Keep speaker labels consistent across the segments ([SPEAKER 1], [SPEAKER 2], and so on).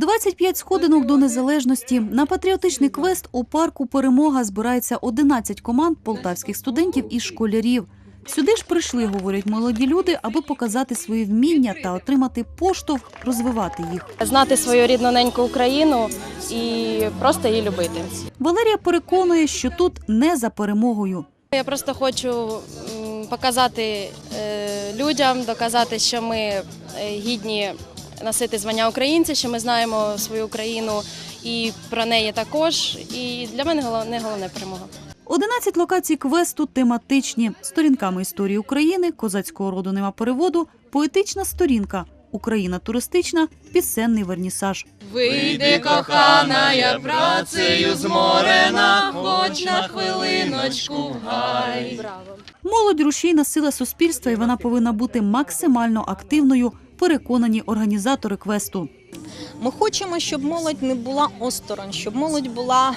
[SPEAKER 1] 25 сходинок до незалежності. На патріотичний квест у парку Перемога збирається 11 команд полтавських студентів і школярів. Сюди ж прийшли, говорять молоді люди, аби показати свої вміння та отримати поштовх розвивати їх.
[SPEAKER 2] знати свою рідну неньку Україну і просто її любити.
[SPEAKER 1] Валерія переконує, що тут не за перемогою.
[SPEAKER 2] Я просто хочу показати е, людям, доказати, що ми е, гідні носити звання українця, що ми знаємо свою країну і про неї також. І для мене головне головне перемога.
[SPEAKER 1] 11 локацій квесту тематичні. Сторінками історії України, козацького роду нема переводу, поетична сторінка, Україна туристична, пісенний вернісаж.
[SPEAKER 3] Вийди, кохана, я працею зморена, хоч на хвилиночку в гай.
[SPEAKER 1] Молодь рушійна сила суспільства, і вона повинна бути максимально активною. Переконані організатори квесту.
[SPEAKER 4] Ми хочемо, щоб молодь не була осторонь, щоб молодь була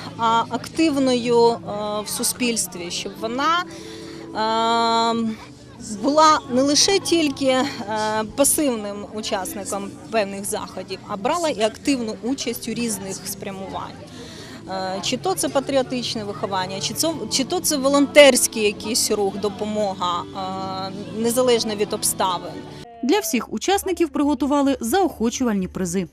[SPEAKER 4] активною е, в суспільстві, щоб вона е, була не лише тільки е, пасивним учасником певних заходів, а брала і активну участь у різних спрямувань. Е, Чи то це патріотичне виховання, чи чи то це волонтерський якийсь рух, допомога, незалежно від обставин.
[SPEAKER 1] Для всіх учасників приготували заохочувальні призи.